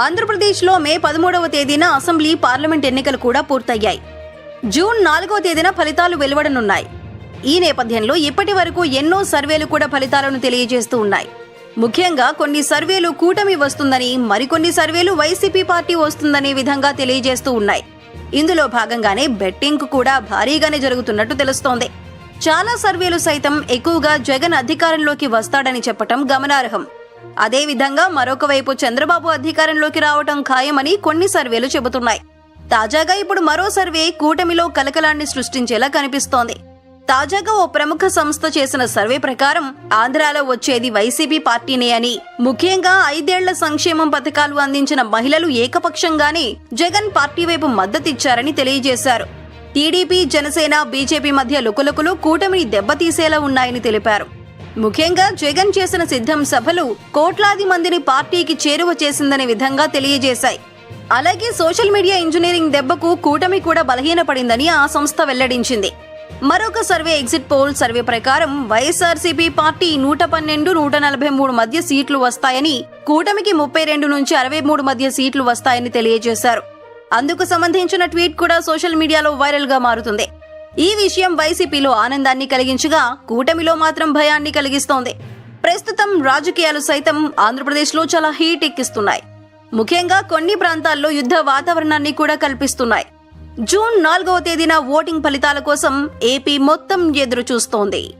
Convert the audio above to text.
ఆంధ్రప్రదేశ్లో మే పదమూడవ తేదీన అసెంబ్లీ పార్లమెంట్ ఎన్నికలు కూడా పూర్తయ్యాయి. జూన్ నాలుగవ తేదీన ఫలితాలు వెలువడనున్నాయి. ఈ నేపథ్యంలో ఇప్పటి వరకు ఎన్నో సర్వేలు కూడా ఫలితాలను తెలియజేస్తూ ఉన్నాయి. ముఖ్యంగా కొన్ని సర్వేలు కూటమి వస్తుందని మరికొన్ని సర్వేలు వైసీపీ పార్టీ వస్తుందనే విధంగా తెలియజేస్తూ ఉన్నాయి. ఇందులో భాగంగానే బెట్టింగ్ కూడా భారీగానే జరుగుతున్నట్టు తెలుస్తోంది. చాలా సర్వేలు సైతం ఎక్కువగా జగన్ అధికారంలోకి వస్తాడని చెప్పటం గమనార్హం. అదేవిధంగా మరొక వైపు చంద్రబాబు అధికారంలోకి రావటం ఖాయమని కొన్ని సర్వేలు చెబుతున్నాయి. తాజాగా ఇప్పుడు మరో సర్వే కూటమిలో కలకలాన్ని సృష్టించేలా కనిపిస్తోంది. తాజాగా ఓ ప్రముఖ సంస్థ చేసిన సర్వే ప్రకారం ఆంధ్రాలో వచ్చేది వైసీపీ పార్టీనే అని ముఖ్యంగా ఐదేళ్ళ సంక్షేమం పథకాలు అందించిన మహిళలు ఏకపక్షంగానే జగన్ పార్టీ వైపు మద్దతిచ్చారని తెలియజేశారు. టీడీపీ జనసేన బీజేపీ మధ్య లుకులుకులు కూటమిని దెబ్బతీసేలా ఉన్నాయని తెలిపారు. ముఖ్యంగా జగన్ చేసిన సిద్ధం సభలు కోట్లాది మందిని పార్టీకి చేరువ చేసిందనే విధంగా తెలియజేశాయి. అలాగే సోషల్ మీడియా ఇంజనీరింగ్ దెబ్బకు కూటమి కూడా బలహీనపడిందని ఆ సంస్థ వెల్లడించింది. మరొక సర్వే ఎగ్జిట్ పోల్ సర్వే ప్రకారం వైఎస్ఆర్సీపీ పార్టీ నూట పన్నెండు నూట నలభై మూడు మధ్య సీట్లు వస్తాయని కూటమికి ముప్పై రెండు నుంచి అరవై మూడు మధ్య సీట్లు వస్తాయని తెలియజేశారు. అందుకు సంబంధించిన ట్వీట్ కూడా సోషల్ మీడియాలో వైరల్గా మారుతుంది. ఈ విషయం వైసీపీలో ఆనందాన్ని కలిగించగా కూటమిలో మాత్రం భయాన్ని కలిగిస్తోంది. ప్రస్తుతం రాజకీయాలు సైతం ఆంధ్రప్రదేశ్లో చాలా హీట్ ఎక్కిస్తున్నాయి. ముఖ్యంగా కొన్ని ప్రాంతాల్లో యుద్ధ వాతావరణాన్ని కూడా కల్పిస్తున్నాయి. జూన్ నాలుగవ తేదీన ఓటింగ్ ఫలితాల కోసం ఏపీ మొత్తం ఎదురు చూస్తోంది